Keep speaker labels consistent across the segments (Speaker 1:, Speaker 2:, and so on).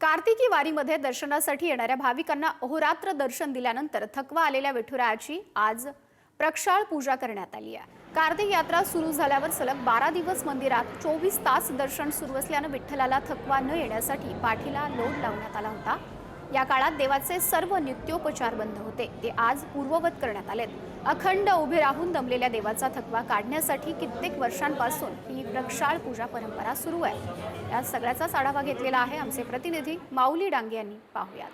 Speaker 1: कार्तिकी वारीमध्ये दर्शनासाठी येणाऱ्या भाविकांना अहोरात्र दर्शन दिल्यानंतर थकवा आलेल्या विठुरायाची आज प्रक्षाळ पूजा करण्यात आली आहे. कार्तिक यात्रा सुरू झाल्यावर सलग बारा दिवस मंदिरात चोवीस तास दर्शन सुरू असल्यानं विठ्ठलाला थकवा न येण्यासाठी पाठीला लोड लावण्यात आला होता. या काळात देवाचे सर्व नित्योपचार बंद होते. ते आज पूर्ववत करण्यात आलेत. अखंड उभे राहून दमलेल्या देवाचा थकवा काढण्यासाठी कित्येक वर्षांपासून ही प्रक्षाळ पूजा परंपरा सुरू आहे. या सगळ्याचाच आढावा घेतलेला आहे आमचे प्रतिनिधी माऊली डांगे यांनी. पाहुयात.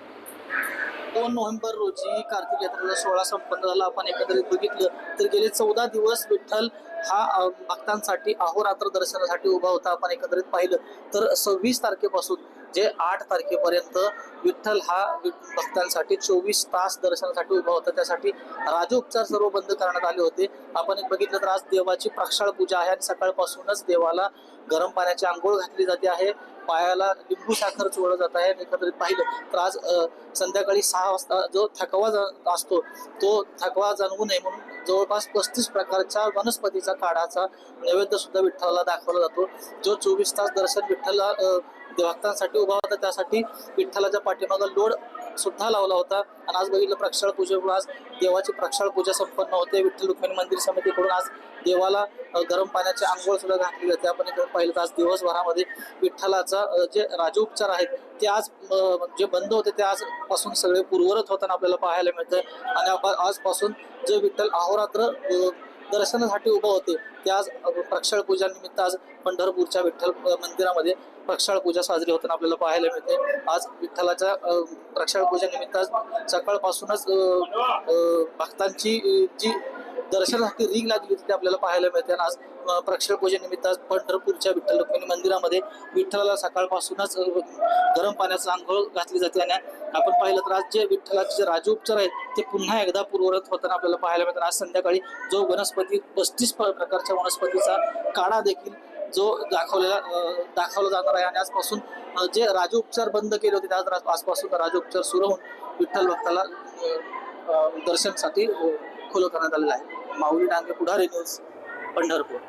Speaker 2: दोन नोव्हेंबर रोजी कार्तिक यात्रेचा सोहळा संपन्न झाला. आपण एकत्रित बघितलं तर गेले चौदा दिवस विठ्ठल हा भक्तांसाठी अहोरात्र दर्शनासाठी उभा होता. आपण एकत्रित पाहिलं तर सव्वीस तारखेपासून जे आठ तारखेपर्यंत विठ्ठल हा भक्तांसाठी चोवीस तास दर्शनासाठी उभा होता. त्यासाठी राजोपचार सर्व बंद करण्यात आले होते. आपण एक बघितलं तर आज देवाची प्रक्षाळ पूजा आहे आणि सकाळपासूनच देवाला गरम पाण्याची आंघोळ घातली जाते आहे. पायाला लिंबू साखर चोळलं जात आहे. आणि पाहिलं तर आज संध्याकाळी सहा वाजता जो थकवा असतो तो थकवा जाणवू नये म्हणून जवळपास पस्तीस प्रकारच्या वनस्पतीचा काढाचा नैवेद्य सुद्धा विठ्ठलाला दाखवला जातो. जो चोवीस तास दर्शन विठ्ठला भक्तांसाठी उभा होता त्यासाठी विठ्ठलाच्या पाठीमागं लोड सुद्धा लावला होता. आणि आज बघितलं प्रक्षाळ पूजेमुळे आज देवाची प्रक्षाळ पूजा संपन्न होते. विठ्ठल रुक्मिणी मंदिर समितीकडून आज देवाला गरम पाण्याची आंघोळ सुद्धा घातली जाते. आपण इकडे पाहिलं तर आज दिवसभरामध्ये विठ्ठलाचा जे राजोपचार आहेत ते आज जे बंद होते ते आजपासून सगळे पूर्वरत होताना आपल्याला पाहायला मिळतं आणि आजपासून जे विठ्ठल अहोरात्र दर्शनासाठी उभं होते. ते आज अ, प्रक्षाळ पूजा निमित्त आज पंढरपूरच्या विठ्ठल मंदिरामध्ये प्रक्षाळ पूजा साजरी होताना आपल्याला पाहायला मिळते. आज विठ्ठलाच्या अ, प्रक्षाळ पूजा निमित्त आज सकाळपासूनच भक्तांची जी दर्शनासाठी रिंग लागली होती ते आपल्याला पाहायला मिळते. आणि आज अ, पूजेनिमित्त आज पंढरपूरच्या विठ्ठल रुक्मिणी मंदिरामध्ये विठ्ठलाला सकाळपासूनच गरम पाण्याचा आंघोळ घातली जाते. आणि आपण पाहिलं तर आज जे विठ्ठलाचे जे राजोपचार आहेत ते पुन्हा एकदा पूर्वरत होताना आपल्याला पाहायला मिळतात. आज संध्याकाळी जो वनस्पती पस्तीस प्रकारच्या वनस्पतीचा काढा देखील जो दाखवलेला दाखवला जाणार आहे. आणि आजपासून जे जे राजोपचार बंद केले होते त्या आजपासून राजोपचार सुरू होऊन विठ्ठल भक्ताला दर्शनसाठी खुलं करण्यात आलेलं आहे. माऊली डांगे पुढारी न्यूज पंढरपूर.